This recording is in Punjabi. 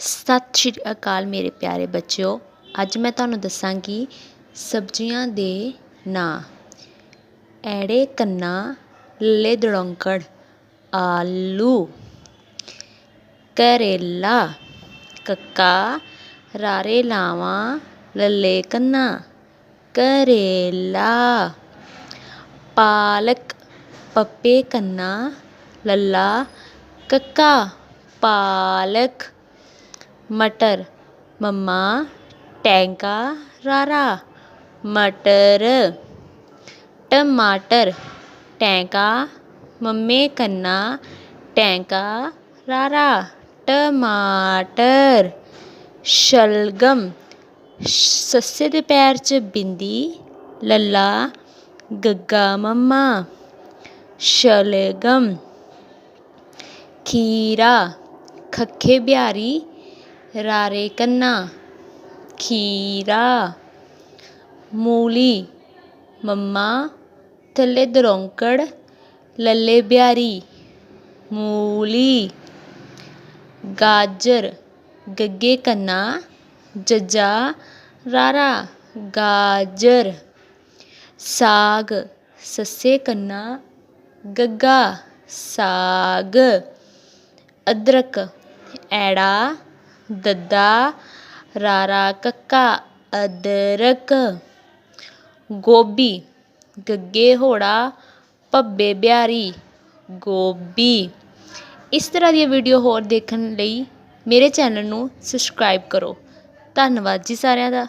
ਸਤਿ ਸ਼੍ਰੀ ਅਕਾਲ ਮੇਰੇ ਪਿਆਰੇ ਬੱਚਿਓ। ਅੱਜ ਮੈਂ ਤੁਹਾਨੂੰ ਦੱਸਾਂਗੀ ਸਬਜ਼ੀਆਂ ਦੇ ਨਾਂ। ਐੜੇ ਕੰਨਾ ਲੱਲੇ ਦੜੌਂਕੜ, ਆਲੂ, ਕਰੇਲਾ, ਕੱਕਾ, ਰਾਰੇ ਲਾਵਾਂ, ਲੱਲੇ ਕੰਨਾ, ਕਰੇਲਾ, ਪਾਲਕ, ਪੱਪੇ ਕੰਨਾ, ਲੱਲਾ, ਕੱਕਾ, ਪਾਲਕ ਮਟਰ। ਮਮਾ, ਟੈਂਕਾ, ਰਾਰਾ। ਮਟਰ। ਟਮਾਟਰ। ਟੈਂਕਾ। ਮੰਮੇ, ਕੰਨਾ। ਟੈਂਕਾ, ਰਾਰਾ। ਟਮਾਟਰ। ਸ਼ਲਗਮ। ਸੱਸੇ ਦੇ ਪੈਰ 'ਚ ਬਿੰਦੀ। ਲੱਲਾ। ਗੱਗਾ ਮੰਮਾ। ਸ਼ਲਗਮ। ਖੀਰਾ। ਖੱਖੇ ਬਿਹਾਰੀ। ਰਾਰੇ ਕੰਨਾ, ਖੀਰਾ, ਮੂਲੀ, ਮੰਮਾ, ਥੱਲੇ ਦਰੌਂਕੜ, ਲੱਲੇ ਬਿਹਾਰੀ, ਮੂਲੀ, ਗਾਜਰ, ਗੱਗੇ ਕੰਨਾ, ਜੱਜਾ, ਰਾਰਾ, ਗਾਜਰ, ਸਾਗ, ਸੱਸੇ ਕੰਨਾ, ਗੱਗਾ, ਸਾਗ, ਅਦਰਕ, ਐੜਾ ਦੱਦਾ ਰਾਰਾ ਕੱਕਾ ਅਦਰਕ। ਗੋਭੀ, ਗੱਗੇ ਹੋੜਾ, ਭੱਬੇ ਬਿਹਾਰੀ, ਗੋਭੀ। ਇਸ ਤਰ੍ਹਾਂ ਦੀਆਂ ਵੀਡੀਓ ਹੋਰ ਦੇਖਣ ਲਈ ਮੇਰੇ ਚੈਨਲ ਨੂੰ ਸਬਸਕ੍ਰਾਈਬ ਕਰੋ। ਧੰਨਵਾਦ ਜੀ ਸਾਰਿਆਂ ਦਾ।